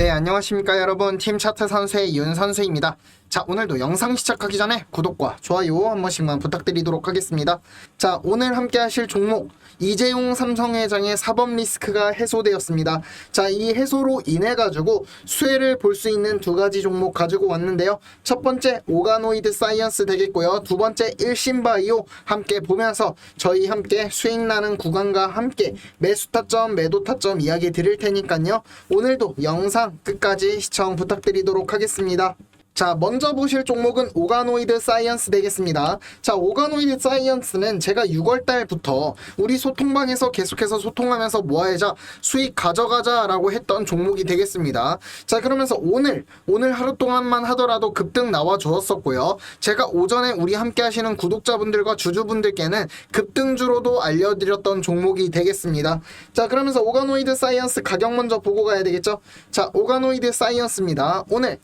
네, 안녕하십니까 여러분. 팀 차트 선수의 윤 선수입니다. 자, 오늘도 영상 시작하기 전에 구독과 좋아요 한 번씩만 부탁드리도록 하겠습니다. 자, 오늘 함께 하실 종목 이재용 삼성회장의 사법 리스크가 해소되었습니다. 자, 이 해소로 인해 가지고 수혜를 볼 수 있는 두 가지 종목 가지고 왔는데요. 첫 번째 오가노이드 사이언스 되겠고요. 두 번째 일신바이오 함께 보면서 저희 함께 수익 나는 구간과 함께 매수 타점, 매도 타점 이야기 드릴 테니까요. 오늘도 영상 끝까지 시청 부탁드리도록 하겠습니다. 자, 먼저 보실 종목은 오가노이드 사이언스 되겠습니다. 자, 오가노이드 사이언스는 제가 6월 달부터 우리 소통방에서 계속해서 소통하면서 모아야자 수익 가져가자라고 했던 종목이 되겠습니다. 자, 그러면서 오늘, 오늘 하루 동안만 하더라도 급등 나와 주었었고요. 제가 오전에 우리 함께 하시는 구독자분들과 주주분들께는 급등주로도 알려드렸던 종목이 되겠습니다. 자, 그러면서 오가노이드 사이언스 가격 먼저 보고 가야 되겠죠? 자, 오가노이드 사이언스입니다. 오늘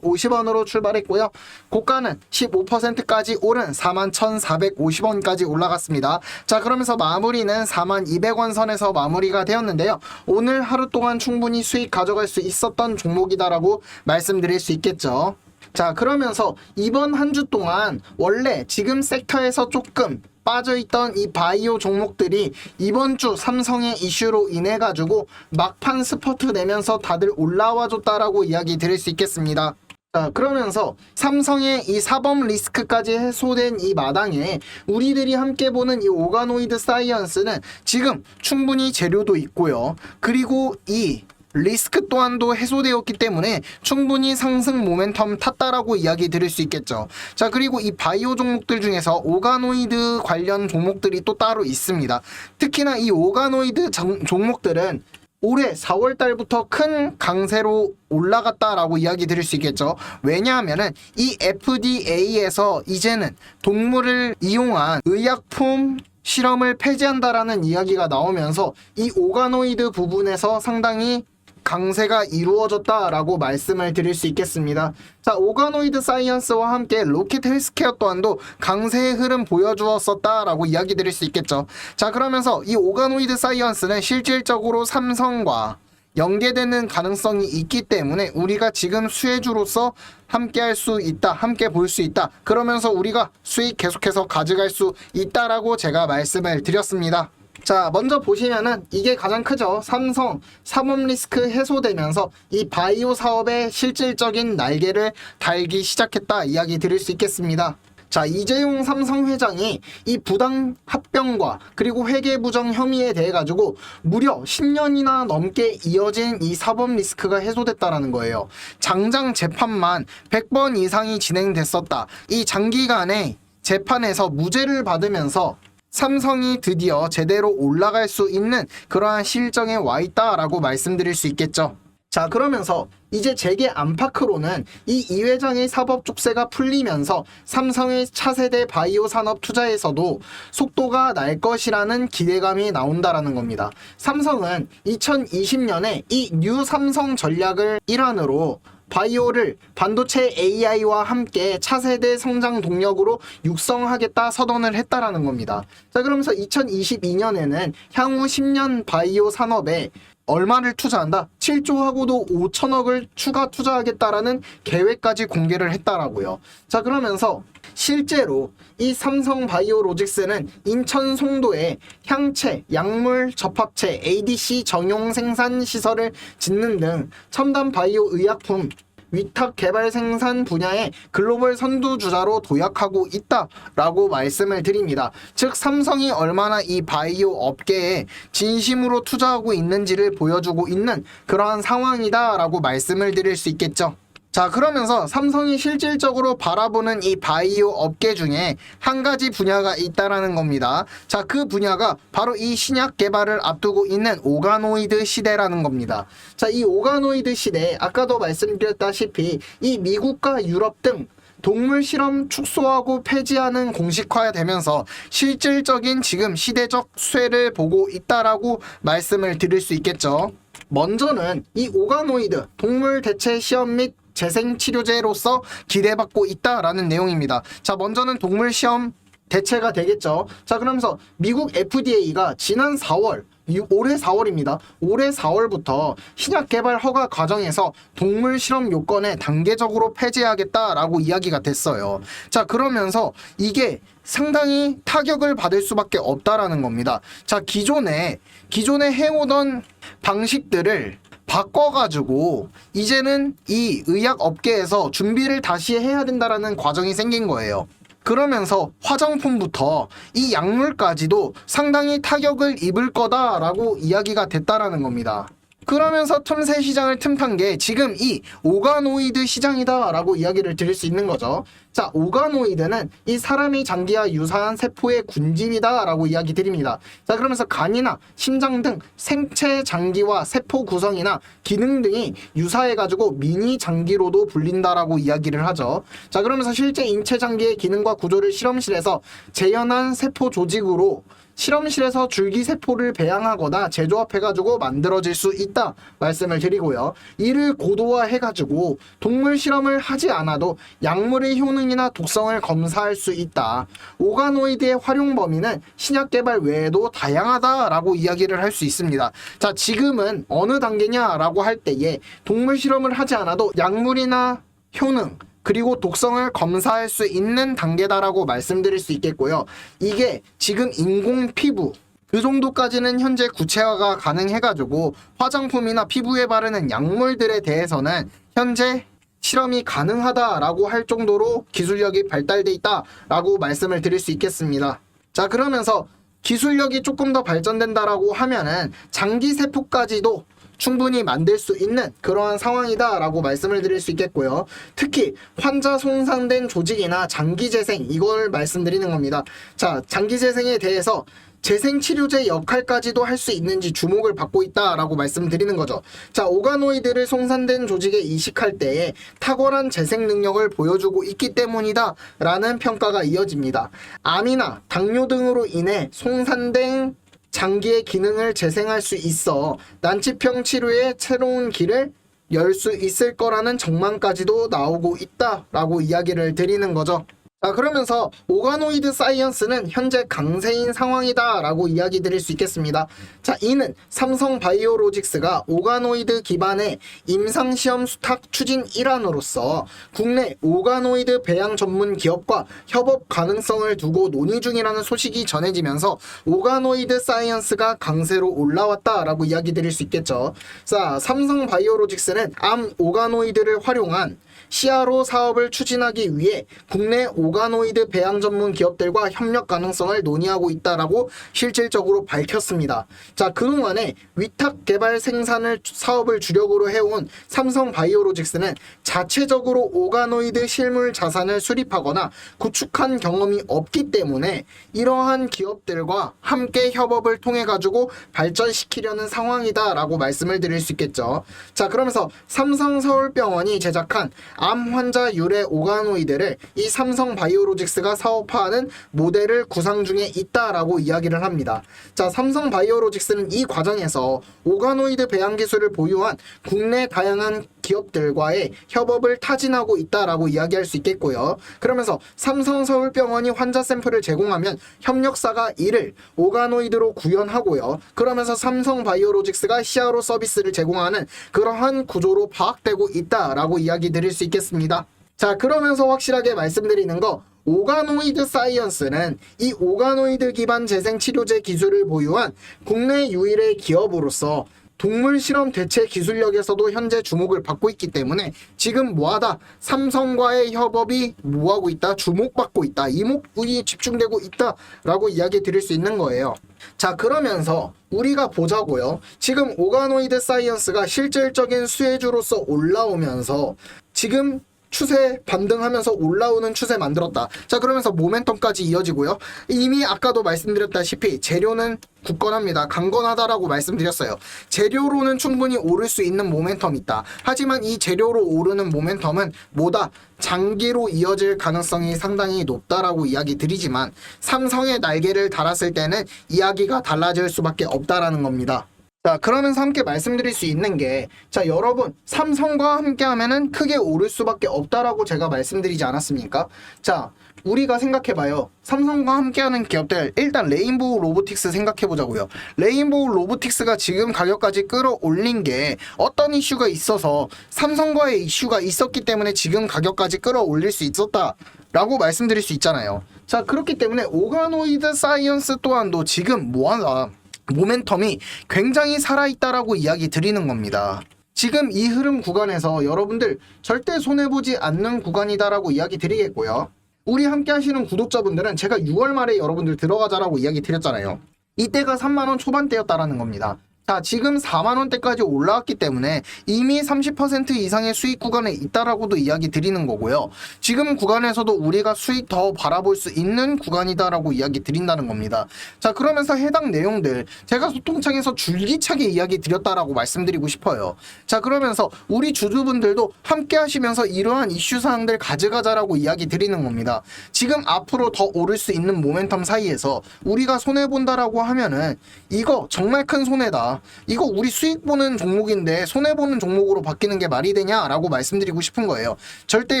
37,950원으로 출발했고요. 고가는 15%까지 오른 41,450원까지 올라갔습니다. 자, 그러면서 마무리는 4200원 선에서 마무리가 되었는데요. 오늘 하루 동안 충분히 수익 가져갈 수 있었던 종목이다라고 말씀드릴 수 있겠죠. 자, 그러면서 이번 한 주 동안 원래 지금 섹터에서 조금 빠져있던 이 바이오 종목들이 이번 주 삼성의 이슈로 인해 가지고 막판 스퍼트 내면서 다들 올라와 줬다라고 이야기 드릴 수 있겠습니다. 자, 그러면서 삼성의 이 사범 리스크까지 해소된 이 마당에 우리들이 함께 보는 이 오가노이드 사이언스는 지금 충분히 재료도 있고요. 그리고 이 리스크 또한도 해소되었기 때문에 충분히 상승 모멘텀 탔다라고 이야기 드릴 수 있겠죠. 자, 그리고 이 바이오 종목들 중에서 오가노이드 관련 종목들이 또 따로 있습니다. 특히나 이 오가노이드 정- 종목들은 올해 4월 달부터 큰 강세로 올라갔다라고 이야기 드릴 수 있겠죠. 왜냐하면은 이 FDA에서 이제는 동물을 이용한 의약품 실험을 폐지한다라는 이야기가 나오면서 이 오가노이드 부분에서 상당히 강세가 이루어졌다라고 말씀을 드릴 수 있겠습니다. 자, 오가노이드 사이언스와 함께 로켓 헬스케어 또한도 강세의 흐름 보여주었었다라고 이야기 드릴 수 있겠죠. 자, 그러면서 이 오가노이드 사이언스는 실질적으로 삼성과 연계되는 가능성이 있기 때문에 우리가 지금 수혜주로서 함께 할 수 있다, 함께 볼 수 있다. 그러면서 우리가 수익 계속해서 가져갈 수 있다라고 제가 말씀을 드렸습니다. 자, 먼저 보시면은 이게 가장 크죠. 삼성 사법 리스크 해소되면서 이 바이오 사업의 실질적인 날개를 달기 시작했다 이야기 드릴 수 있겠습니다. 자, 이재용 삼성 회장이 이 부당 합병과 그리고 회계 부정 혐의에 대해 가지고 무려 10년이나 넘게 이어진 이 사법 리스크가 해소됐다라는 거예요. 장장 재판만 100번 이상이 진행됐었다. 이 장기간의 재판에서 무죄를 받으면서 삼성이 드디어 제대로 올라갈 수 있는 그러한 실정에 와 있다라고 말씀드릴 수 있겠죠. 자 그러면서 이제 재계 안팎으로는 이 이 회장의 사법 족쇄가 풀리면서 삼성의 차세대 바이오 산업 투자에서도 속도가 날 것이라는 기대감이 나온다라는 겁니다. 삼성은 2020년에 이 뉴 삼성 전략을 일환으로 바이오를 반도체 AI와 함께 차세대 성장 동력으로 육성하겠다 선언을 했다라는 겁니다. 자, 그러면서 2022년에는 향후 10년 바이오 산업에 얼마를 투자한다? 7조하고도 5천억을 추가 투자하겠다라는 계획까지 공개를 했다라고요. 자, 그러면서 실제로 이 삼성 바이오로직스는 인천 송도에 향체, 약물 접합체, ADC 전용 생산 시설을 짓는 등 첨단 바이오 의약품 위탁 개발 생산 분야의 글로벌 선두주자로 도약하고 있다라고 말씀을 드립니다. 즉 삼성이 얼마나 이 바이오 업계에 진심으로 투자하고 있는지를 보여주고 있는 그러한 상황이다라고 말씀을 드릴 수 있겠죠. 자, 그러면서 삼성이 실질적으로 바라보는 이 바이오 업계 중에 한 가지 분야가 있다라는 겁니다. 자, 그 분야가 바로 이 신약 개발을 앞두고 있는 오가노이드 시대라는 겁니다. 자, 이 오가노이드 시대, 아까도 말씀드렸다시피 이 미국과 유럽 등 동물 실험 축소하고 폐지하는 공식화되면서 실질적인 지금 시대적 쇠를 보고 있다라고 말씀을 드릴 수 있겠죠. 먼저는 이 오가노이드 동물 대체 시험 및 재생 치료제로서 기대받고 있다라는 내용입니다. 자, 먼저는 동물 시험 대체가 되겠죠. 자, 그러면서 미국 FDA가 지난 4월 유- 올해 4월입니다. 올해 4월부터 신약 개발 허가 과정에서 동물 실험 요건에 단계적으로 폐지하겠다라고 이야기가 됐어요. 자, 그러면서 이게 상당히 타격을 받을 수밖에 없다라는 겁니다. 자, 기존에 기존에 해오던 방식들을 바꿔가지고 이제는 이 의학 업계에서 준비를 다시 해야 된다라는 과정이 생긴 거예요. 그러면서 화장품부터 이 약물까지도 상당히 타격을 입을 거다라고 이야기가 됐다라는 겁니다. 그러면서 틈새 시장을 틈탄 게 지금 이 오가노이드 시장이다라고 이야기를 드릴 수 있는 거죠. 자, 오가노이드는 이 사람의 장기와 유사한 세포의 군집이다라고 이야기 드립니다. 자, 그러면서 간이나 심장 등 생체 장기와 세포 구성이나 기능 등이 유사해가지고 미니 장기로도 불린다라고 이야기를 하죠. 자, 그러면서 실제 인체 장기의 기능과 구조를 실험실에서 재현한 세포 조직으로 실험실에서 줄기세포를 배양하거나 제조합해가지고 만들어질 수 있다 말씀을 드리고요. 이를 고도화해가지고 동물 실험을 하지 않아도 약물의 효능 이나 독성을 검사할 수 있다. 오가노이드의 활용 범위는 신약 개발 외에도 다양하다라고 이야기를 할 수 있습니다. 자, 지금은 어느 단계냐라고 할 때에 동물 실험을 하지 않아도 약물이나 효능 그리고 독성을 검사할 수 있는 단계다라고 말씀드릴 수 있겠고요. 이게 지금 인공 피부 그 정도까지는 현재 구체화가 가능해가지고 화장품이나 피부에 바르는 약물들에 대해서는 현재 실험이 가능하다라고 할 정도로 기술력이 발달돼 있다라고 말씀을 드릴 수 있겠습니다. 자 그러면서 기술력이 조금 더 발전된다라고 하면은 장기 세포까지도 충분히 만들 수 있는 그러한 상황이다라고 말씀을 드릴 수 있겠고요. 특히 환자 손상된 조직이나 장기 재생 이걸 말씀드리는 겁니다. 자, 장기 재생에 대해서 재생 치료제 역할까지도 할 수 있는지 주목을 받고 있다라고 말씀드리는 거죠. 자, 오가노이드를 손상된 조직에 이식할 때에 탁월한 재생 능력을 보여주고 있기 때문이다라는 평가가 이어집니다. 암이나 당뇨 등으로 인해 손상된 장기의 기능을 재생할 수 있어 난치병 치료의 새로운 길을 열 수 있을 거라는 전망까지도 나오고 있다라고 이야기를 드리는 거죠. 자 그러면서 오가노이드 사이언스는 현재 강세인 상황이다 라고 이야기 드릴 수 있겠습니다. 자 이는 삼성 바이오로직스가 오가노이드 기반의 임상시험 수탁 추진 일환으로서 국내 오가노이드 배양 전문 기업과 협업 가능성을 두고 논의 중이라는 소식이 전해지면서 오가노이드 사이언스가 강세로 올라왔다 라고 이야기 드릴 수 있겠죠. 자 삼성 바이오로직스는 암 오가노이드를 활용한 CRO 사업을 추진하기 위해 국내 오가노이드 배양 전문 기업들과 협력 가능성을 논의하고 있다라고 실질적으로 밝혔습니다. 자, 그동안에 위탁 개발 생산을 사업을 주력으로 해온 삼성 바이오로직스는 자체적으로 오가노이드 실물 자산을 수립하거나 구축한 경험이 없기 때문에 이러한 기업들과 함께 협업을 통해 가지고 발전시키려는 상황이다라고 말씀을 드릴 수 있겠죠. 자, 그러면서 삼성 서울병원이 제작한 암 환자 유래 오가노이드를 이 삼성 바이오로직스가 사업화하는 모델을 구상 중에 있다라고 이야기를 합니다. 자, 삼성 바이오로직스는 이 과정에서 오가노이드 배양 기술을 보유한 국내 다양한 기업들과의 협업을 타진하고 있다라고 이야기할 수 있겠고요. 그러면서 삼성 서울병원이 환자 샘플을 제공하면 협력사가 이를 오가노이드로 구현하고요. 그러면서 삼성 바이오로직스가 CRO 서비스를 제공하는 그러한 구조로 파악되고 있다라고 이야기 드릴 수 있겠습니다. 자, 그러면서 확실하게 말씀드리는 거 오가노이드 사이언스는 이 오가노이드 기반 재생 치료제 기술을 보유한 국내 유일의 기업으로서 동물 실험 대체 기술력에서도 현재 주목을 받고 있기 때문에 지금 뭐하다 삼성과의 협업이 뭐하고 있다 주목받고 있다 이목이 집중되고 있다라고 이야기 드릴 수 있는 거예요. 자 그러면서 우리가 보자고요. 지금 오가노이드 사이언스가 실질적인 수혜주로서 올라오면서 지금 추세 반등하면서 올라오는 추세 만들었다. 자, 그러면서 모멘텀까지 이어지고요. 이미 아까도 말씀드렸다시피 재료는 굳건합니다. 강건하다라고 말씀드렸어요. 재료로는 충분히 오를 수 있는 모멘텀이 있다. 하지만 이 재료로 오르는 모멘텀은 뭐다? 장기로 이어질 가능성이 상당히 높다라고 이야기 드리지만 삼성의 날개를 달았을 때는 이야기가 달라질 수밖에 없다라는 겁니다. 자, 그러면서 함께 말씀드릴 수 있는 게, 자, 여러분, 삼성과 함께 하면은 크게 오를 수밖에 없다라고 제가 말씀드리지 않았습니까? 자, 우리가 생각해봐요. 삼성과 함께하는 기업들 일단 레인보우 로보틱스 생각해보자고요. 레인보우 로보틱스가 지금 가격까지 끌어올린 게 어떤 이슈가 있어서 삼성과의 이슈가 있었기 때문에 지금 가격까지 끌어올릴 수 있었다라고 말씀드릴 수 있잖아요. 자 그렇기 때문에 오가노이드 사이언스 또한도 지금 뭐하나 모멘텀이 굉장히 살아있다라고 이야기 드리는 겁니다. 지금 이 흐름 구간에서 여러분들 절대 손해보지 않는 구간이다라고 이야기 드리겠고요. 우리 함께 하시는 구독자분들은 제가 6월 말에 여러분들 들어가자라고 이야기 드렸잖아요. 이때가 3만원 초반대였다라는 겁니다. 자, 지금 4만원대까지 올라왔기 때문에 이미 30% 이상의 수익 구간에 있다라고도 이야기 드리는 거고요. 지금 구간에서도 우리가 수익 더 바라볼 수 있는 구간이다라고 이야기 드린다는 겁니다. 자, 그러면서 해당 내용들 제가 소통창에서 줄기차게 이야기 드렸다라고 말씀드리고 싶어요. 자, 그러면서 우리 주주분들도 함께 하시면서 이러한 이슈 사항들 가져가자라고 이야기 드리는 겁니다. 지금 앞으로 더 오를 수 있는 모멘텀 사이에서 우리가 손해 본다라고 하면은 이거 정말 큰 손해다. 이거 우리 수익 보는 종목인데 손해 보는 종목으로 바뀌는 게 말이 되냐라고 말씀드리고 싶은 거예요. 절대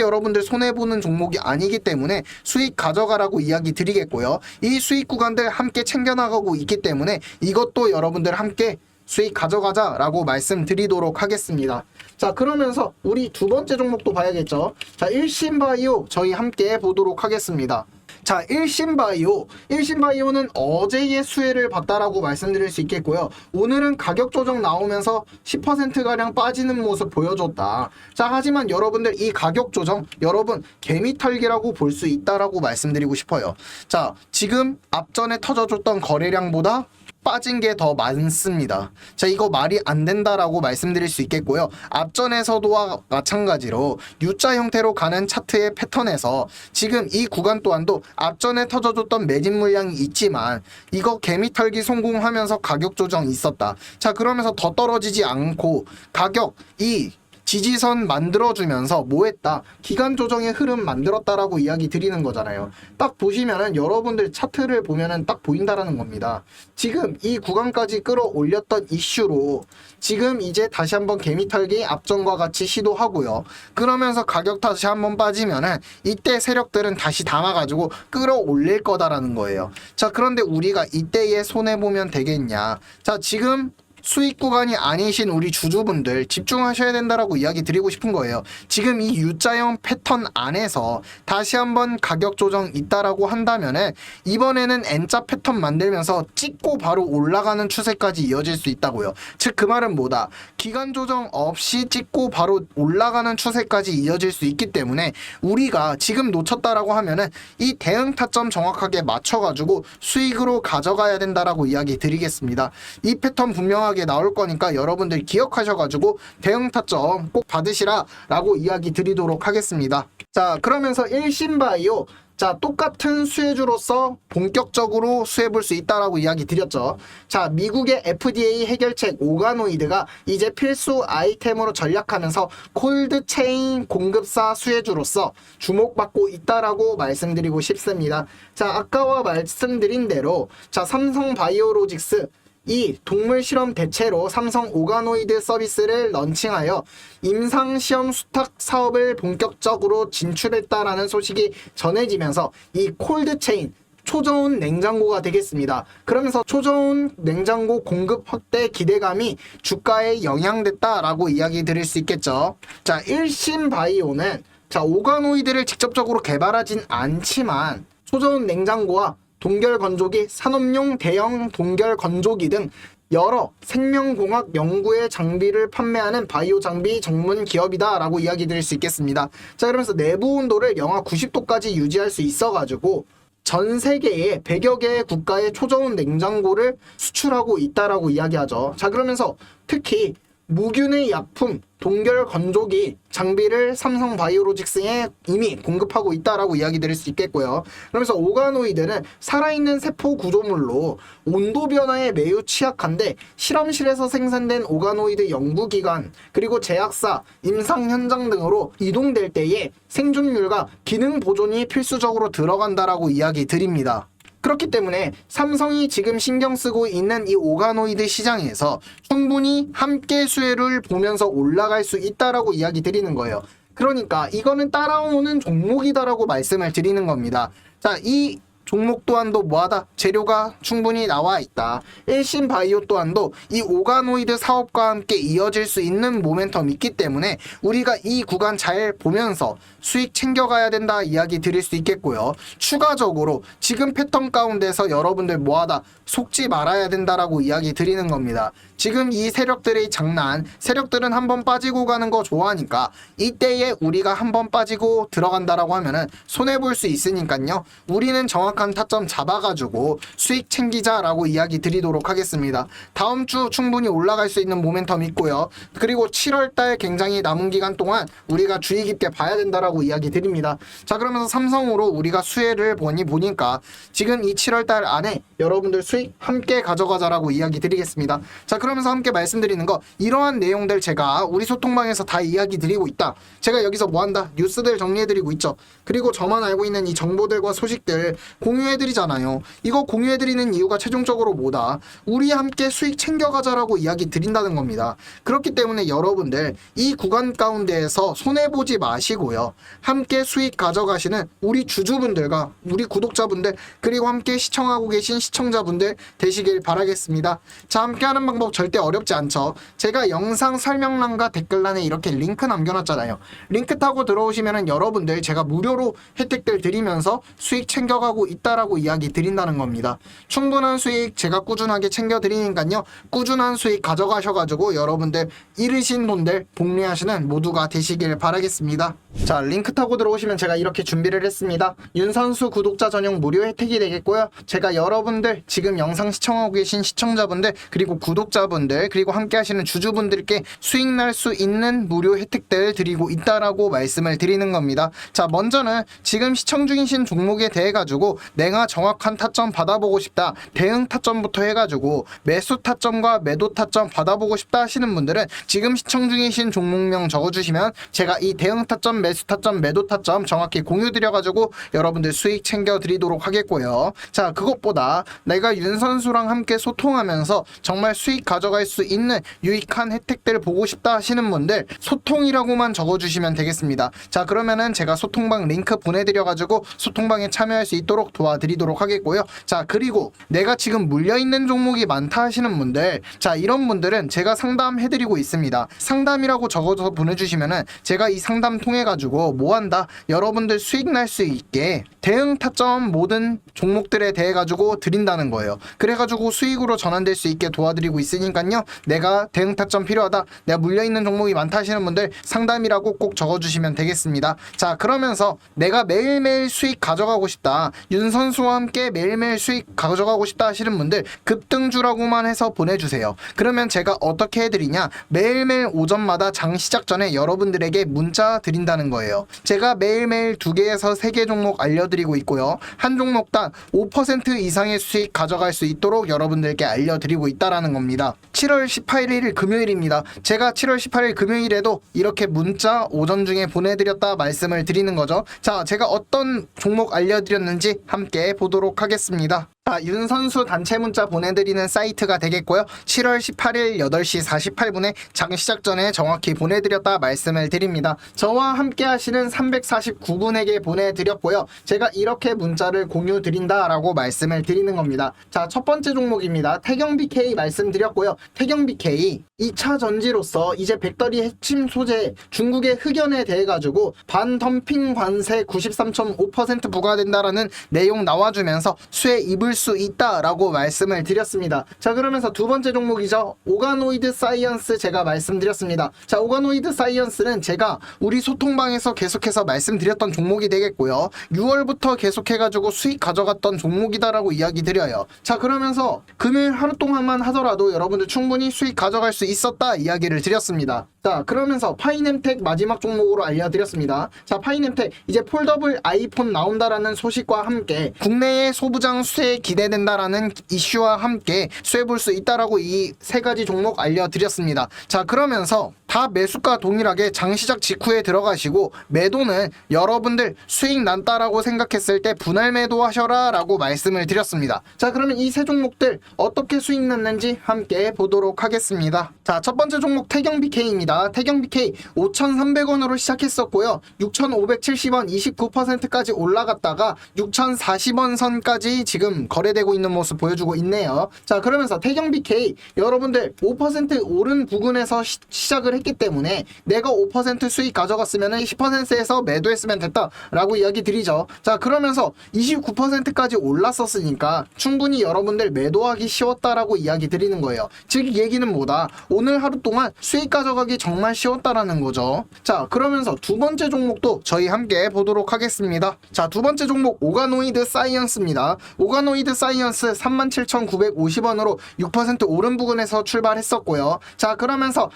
여러분들 손해 보는 종목이 아니기 때문에 수익 가져가라고 이야기 드리겠고요. 이 수익 구간들 함께 챙겨 나가고 있기 때문에 이것도 여러분들 함께 수익 가져가자라고 말씀드리도록 하겠습니다. 자, 그러면서 우리 두 번째 종목도 봐야겠죠. 자, 일신바이오 저희 함께 보도록 하겠습니다. 자, 일신바이오. 일신바이오는 어제의 수혜를 봤다라고 말씀드릴 수 있겠고요. 오늘은 가격 조정 나오면서 10%가량 빠지는 모습 보여줬다. 자, 하지만 여러분들 이 가격 조정, 여러분 개미 털기라고 볼 수 있다라고 말씀드리고 싶어요. 자, 지금 앞전에 터져줬던 거래량보다 빠진 게 더 많습니다. 자, 이거 말이 안 된다라고 말씀드릴 수 있겠고요. 앞전에서도와 마찬가지로 U자 형태로 가는 차트의 패턴에서 지금 이 구간 또한도 앞전에 터져줬던 매진 물량이 있지만 이거 개미 털기 성공하면서 가격 조정이 있었다. 자, 그러면서 더 떨어지지 않고 가격 이 지지선 만들어주면서 뭐 했다? 기간 조정의 흐름 만들었다라고 이야기 드리는 거잖아요. 딱 보시면은 여러분들 차트를 보면은 딱 보인다라는 겁니다. 지금 이 구간까지 끌어올렸던 이슈로 지금 이제 다시 한번 개미 털기 앞전과 같이 시도하고요. 그러면서 가격 다시 한번 빠지면은 이때 세력들은 다시 담아가지고 끌어올릴 거다라는 거예요. 자, 그런데 우리가 이때에 손해보면 되겠냐. 자, 지금 수익 구간이 아니신 우리 주주분들 집중하셔야 된다라고 이야기 드리고 싶은 거예요. 지금 이 U자형 패턴 안에서 다시 한번 가격 조정 있다라고 한다면은 이번에는 N자 패턴 만들면서 찍고 바로 올라가는 추세까지 이어질 수 있다고요. 즉 그 말은 뭐다? 기간 조정 없이 찍고 바로 올라가는 추세까지 이어질 수 있기 때문에 우리가 지금 놓쳤다라고 하면은 이 대응 타점 정확하게 맞춰가지고 수익으로 가져가야 된다라고 이야기 드리겠습니다. 이 패턴 분명하게 나올 거니까 여러분들 기억하셔가지고 대응 타점 꼭 받으시라 라고 이야기 드리도록 하겠습니다. 자 그러면서 일신바이오 자 똑같은 수혜주로서 본격적으로 수혜볼 수 있다라고 이야기 드렸죠. 자 미국의 FDA 해결책 오가노이드가 이제 필수 아이템으로 전략하면서 콜드 체인 공급사 수혜주로서 주목받고 있다라고 말씀드리고 싶습니다. 자 아까와 말씀드린 대로 자 삼성 바이오로직스 이 동물 실험 대체로 삼성 오가노이드 서비스를 런칭하여 임상 시험 수탁 사업을 본격적으로 진출했다라는 소식이 전해지면서 이 콜드 체인 초저온 냉장고가 되겠습니다. 그러면서 초저온 냉장고 공급 확대 기대감이 주가에 영향됐다라고 이야기 드릴 수 있겠죠. 자, 일신 바이오는 자, 오가노이드를 직접적으로 개발하진 않지만 초저온 냉장고와 동결 건조기, 산업용 대형 동결 건조기 등 여러 생명공학 연구의 장비를 판매하는 바이오 장비 전문 기업이다라고 이야기 드릴 수 있겠습니다. 자, 그러면서 내부 온도를 영하 90도까지 유지할 수 있어가지고 전 세계에 100여 개의 국가의 초저온 냉장고를 수출하고 있다라고 이야기하죠. 자, 그러면서 특히 무균의 약품 동결 건조기 장비를 삼성 바이오로직스에 이미 공급하고 있다라고 이야기 드릴 수 있겠고요. 그러면서 오가노이드는 살아있는 세포 구조물로 온도 변화에 매우 취약한데 실험실에서 생산된 오가노이드 연구기관 그리고 제약사, 임상 현장 등으로 이동될 때에 생존율과 기능 보존이 필수적으로 들어간다라고 이야기 드립니다. 그렇기 때문에 삼성이 지금 신경 쓰고 있는 이 오가노이드 시장에서 충분히 함께 수혜를 보면서 올라갈 수 있다라고 이야기 드리는 거예요. 그러니까 이거는 따라오는 종목이다라고 말씀을 드리는 겁니다. 자, 이 종목 또한도 뭐하다 재료가 충분히 나와 있다. 일신 바이오 또한도 이 오가노이드 사업과 함께 이어질 수 있는 모멘텀이 있기 때문에 우리가 이 구간 잘 보면서 수익 챙겨가야 된다 이야기 드릴 수 있겠고요. 추가적으로 지금 패턴 가운데서 여러분들 뭐하다 속지 말아야 된다라고 이야기 드리는 겁니다. 지금 이 세력들의 장난, 세력들은 한번 빠지고 가는 거 좋아하니까 이때에 우리가 한번 빠지고 들어간다라고 하면은 손해 볼 수 있으니까요. 우리는 정확 한 타점 잡아가지고 수익 챙기자라고 이야기 드리도록 하겠습니다. 다음 주 충분히 올라갈 수 있는 모멘텀 있고요. 그리고 7월달 굉장히 남은 기간 동안 우리가 주의 깊게 봐야 된다라고 이야기 드립니다. 자 그러면서 삼성으로 우리가 수혜를 보니 보니까 지금 이 7월달 안에 여러분들 수익 함께 가져가자라고 이야기 드리겠습니다. 자 그러면서 함께 말씀드리는 거 이러한 내용들 제가 우리 소통방에서 다 이야기 드리고 있다. 제가 여기서 뭐 한다? 뉴스들 정리해드리고 있죠. 그리고 저만 알고 있는 이 정보들과 소식들 공유해드리잖아요. 이거 공유해드리는 이유가 최종적으로 뭐다? 우리 함께 수익 챙겨가자라고 이야기 드린다는 겁니다. 그렇기 때문에 여러분들 이 구간 가운데에서 손해보지 마시고요. 함께 수익 가져가시는 우리 주주분들과 우리 구독자분들 그리고 함께 시청하고 계신 시청자분들 되시길 바라겠습니다. 자, 함께하는 방법 절대 어렵지 않죠. 제가 영상 설명란과 댓글란에 이렇게 링크 남겨놨잖아요. 링크 타고 들어오시면은 여러분들 제가 무료로 혜택들 드리면서 수익 챙겨가고 있다라고 이야기 드린다는 겁니다. 충분한 수익 제가 꾸준하게 챙겨드리니까요. 꾸준한 수익 가져가셔가지고 여러분들 잃으신 돈들 복리하시는 모두가 되시길 바라겠습니다. 자, 링크 타고 들어오시면 제가 이렇게 준비를 했습니다. 윤선수 구독자 전용 무료 혜택이 되겠고요. 제가 여러분들 지금 영상 시청하고 계신 시청자분들 그리고 구독자분들 그리고 함께 하시는 주주분들께 수익 날 수 있는 무료 혜택들 드리고 있다라고 말씀을 드리는 겁니다. 자, 먼저는 지금 시청 중이신 종목에 대해 가지고 내가 정확한 타점 받아보고 싶다. 대응 타점부터 해 가지고 매수 타점과 매도 타점 받아보고 싶다 하시는 분들은 지금 시청 중이신 종목명 적어 주시면 제가 이 대응 타점, 매수 타점, 매도 타점 정확히 공유 드려 가지고 여러분들 수익 챙겨 드리도록 하겠고요. 자, 그것보다 내가 윤 선수랑 함께 소통하면서 정말 수익 가져갈 수 있는 유익한 혜택들을 보고 싶다 하시는 분들 소통이라고만 적어주시면 되겠습니다. 자 그러면은 제가 소통방 링크 보내드려가지고 소통방에 참여할 수 있도록 도와드리도록 하겠고요. 자 그리고 내가 지금 물려있는 종목이 많다 하시는 분들 자 이런 분들은 제가 상담해드리고 있습니다. 상담이라고 적어서 보내주시면은 제가 이 상담 통해가 지고 뭐한다 여러분들 수익 날 수 있게 대응 타점 모든 종목들에 대해 가지고 드린다는 거예요. 그래가지고 수익으로 전환될 수 있게 도와드리고 있으니까요. 내가 대응 타점 필요하다. 내가 물려 있는 종목이 많다 하시는 분들 상담이라고 꼭 적어주시면 되겠습니다. 자 그러면서 내가 매일매일 수익 가져가고 싶다. 윤 선수와 함께 매일매일 수익 가져가고 싶다 하시는 분들 급등주라고만 해서 보내주세요. 그러면 제가 어떻게 해드리냐? 매일매일 오전마다 장 시작 전에 여러분들에게 문자 드린다 는 거예요. 제가 매일매일 두 개에서 세 개 종목 알려드리고 있고요. 한 종목당 5% 이상의 수익 가져갈 수 있도록 여러분들께 알려드리고 있다라는 겁니다. 7월 18일 금요일입니다. 제가 7월 18일 금요일에도 이렇게 문자 오전 중에 보내드렸다 말씀을 드리는 거죠. 자, 제가 어떤 종목 알려드렸는지 함께 보도록 하겠습니다. 자, 윤 선수 단체 문자 보내드리는 사이트가 되겠고요. 7월 18일 8시 48분에 장 시작 전에 정확히 보내드렸다 말씀을 드립니다. 저와 함께 하시는 349분에게 보내드렸고요. 제가 이렇게 문자를 공유 드린다라고 말씀을 드리는 겁니다. 자, 첫 번째 종목입니다. 태경 BK 말씀드렸고요. 태경 BK 2차 전지로서 이제 백더리 핵심 소재 중국의 흑연에 대해 가지고 반덤핑 관세 93.5% 부과된다라는 내용 나와주면서 수혜 입을 수 있다라고 말씀을 드렸습니다. 자 그러면서 두 번째 종목이죠. 오가노이드 사이언스 제가 말씀드렸습니다. 자 오가노이드 사이언스는 제가 우리 소통방에서 계속해서 말씀드렸던 종목이 되겠고요. 6월부터 계속해가지고 수익 가져갔던 종목이다라고 이야기 드려요. 자 그러면서 금요일 하루 동안만 하더라도 여러분들 충분히 수익 가져갈 수 있었다 이야기를 드렸습니다. 자 그러면서 파이nem텍 마지막 종목으로 알려드렸습니다. 자 파이nem텍 이제 폴더블 아이폰 나온다라는 소식과 함께 국내의 소부장 수혜에 기대된다라는 이슈와 함께 수혜 볼 수 있다라고 이 세 가지 종목 알려드렸습니다. 자 그러면서 다 매수가 동일하게 장시작 직후에 들어가시고 매도는 여러분들 수익 난다라고 생각했을 때 분할 매도하셔라 라고 말씀을 드렸습니다. 자 그러면 이 세 종목들 어떻게 수익 났는지 함께 보도록 하겠습니다. 자 첫 번째 종목 태경 BK입니다. 태경 BK 5,300원으로 시작했었고요. 6,570원 29%까지 올라갔다가 6,040원 선까지 지금 거래되고 있는 모습 보여주고 있네요. 자 그러면서 태경 BK 여러분들 5% 오른 부근에서 시, 시작을 했기 때문에 내가 5% 수익 가져갔으면 10%에서 매도했으면 됐다라고 이야기 드리죠. 자 그러면서 29%까지 올랐었으니까 충분히 여러분들 매도하기 쉬웠다라고 이야기 드리는 거예요. 즉이 얘기는 뭐다? 오늘 하루 동안 수익 가져가기 정말 쉬웠다라는 거죠. 자 그러면서 두 번째 종목도 저희 함께 보도록 하겠습니다. 자 두 번째 종목 오가노이드 사이언스입니다. 오가노이드 사이언스 37,950원으로 6% 오른 부근에서 출발했었고요. 자 그러면서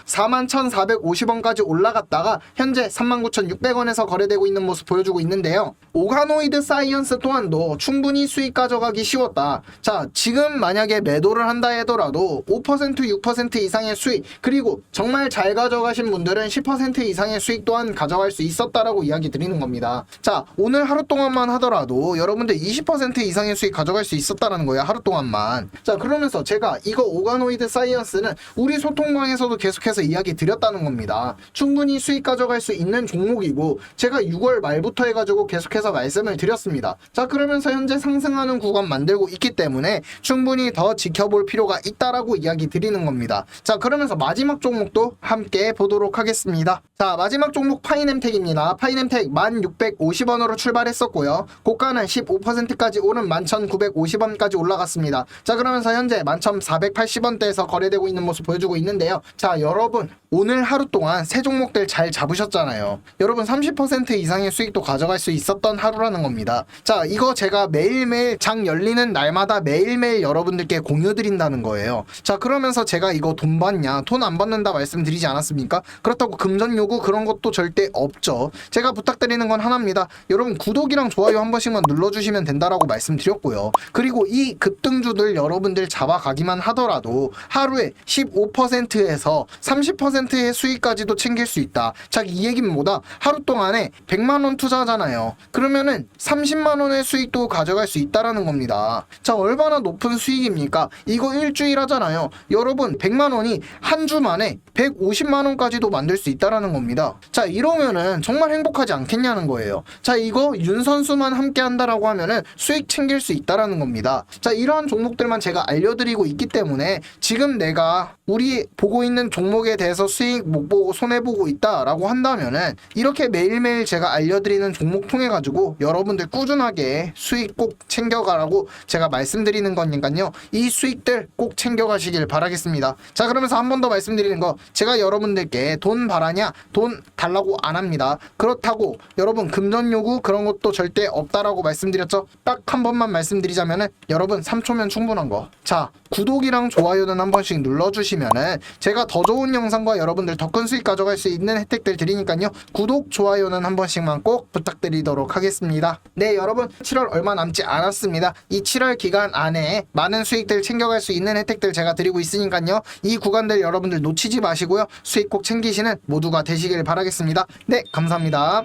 41,450원까지 올라갔다가 현재 39,600원에서 거래되고 있는 모습 보여주고 있는데요. 오가노이드 사이언스 또한도 충분히 수익 가져가기 쉬웠다. 자 지금 만약에 매도를 한다 하더라도 5% 6% 이상의 수익 그리고 정말 잘 가져가신 분들은 10% 이상의 수익 또한 가져갈 수 있었다라고 이야기 드리는 겁니다. 자 오늘 하루 동안만 하더라도 여러분들 20% 이상의 수익 가져갈 수 있었다라는 거예요. 하루 동안만. 자 그러면서 제가 이거 오가노이드 사이언스는 우리 소통방에서도 계속해서 이야기 드렸 다는 겁니다. 충분히 수익 가져갈 수 있는 종목이고 제가 6월 말부터 해가지고 계속해서 말씀을 드렸습니다. 자 그러면서 현재 상승하는 구간 만들고 있기 때문에 충분히 더 지켜볼 필요가 있다라고 이야기 드리는 겁니다. 자 그러면서 마지막 종목도 함께 보도록 하겠습니다. 자 마지막 종목 파이nem텍입니다. 파이nem텍 1650원으로 출발했었고요. 고가는 15%까지 오른 11,950원까지 올라갔습니다. 자 그러면서 현재 11,480원대에서 거래되고 있는 모습 보여주고 있는데요. 자 여러분 오늘 하루 동안 세 종목들 잘 잡으셨잖아요. 여러분 30% 이상의 수익도 가져갈 수 있었던 하루라는 겁니다. 자 이거 제가 매일매일 장 열리는 날마다 매일매일 여러분들께 공유 드린다는 거예요. 자 그러면서 제가 이거 돈 받냐 돈 안 받는다 말씀드리지 않았습니까? 그렇다고 금전 요구 그런 것도 절대 없죠. 제가 부탁드리는 건 하나입니다. 여러분 구독이랑 좋아요 한 번씩만 눌러주시면 된다라고 말씀드렸고요. 그리고 이 급등주들 여러분들 잡아가기만 하더라도 하루에 15%에서 30%의 수익까지도 챙길 수 있다. 자, 이 얘기는 뭐다? 하루 동안에 100만 원 투자하잖아요. 그러면은 30만 원의 수익도 가져갈 수 있다라는 겁니다. 자, 얼마나 높은 수익입니까? 이거 일주일 하잖아요. 여러분, 100만 원이 한 주 만에 150만 원까지도 만들 수 있다라는 겁니다. 자, 이러면은 정말 행복하지 않겠냐는 거예요. 자, 이거 윤 선수만 함께 한다라고 하면은 수익 챙길 수 있다라는 겁니다. 자, 이런 종목들만 제가 알려드리고 있기 때문에 지금 내가 우리 보고 있는 종목에 대해서 수익 못 보고 손해 보고 있다라고 한다면은 이렇게 매일매일 제가 알려드리는 종목 통해 가지고 여러분들 꾸준하게 수익 꼭 챙겨가라고 제가 말씀드리는 거니까요. 이 수익들 꼭 챙겨가시길 바라겠습니다. 자, 그러면서 한 번 더 말씀드리는 거 제가 여러분들께 돈 바라냐 돈 달라고 안 합니다. 그렇다고 여러분 금전 요구 그런 것도 절대 없다라고 말씀드렸죠. 딱 한 번만 말씀드리자면은 여러분 3초면 충분한 거. 자, 구독이랑 좋아요는 한 번씩 눌러주시면은 제가 더 좋은 영상과 여러분들 더 큰 수익 가져갈 수 있는 혜택들 드리니까요. 구독, 좋아요는 한 번씩만 꼭 부탁드리도록 하겠습니다. 네, 여러분 7월 얼마 남지 않았습니다. 이 7월 기간 안에 많은 수익들 챙겨갈 수 있는 혜택들 제가 드리고 있으니까요. 이 구간들 여러분들 놓치지 마시고요. 수익 꼭 챙기시는 모두가 되시길 바라겠습니다. 네, 감사합니다.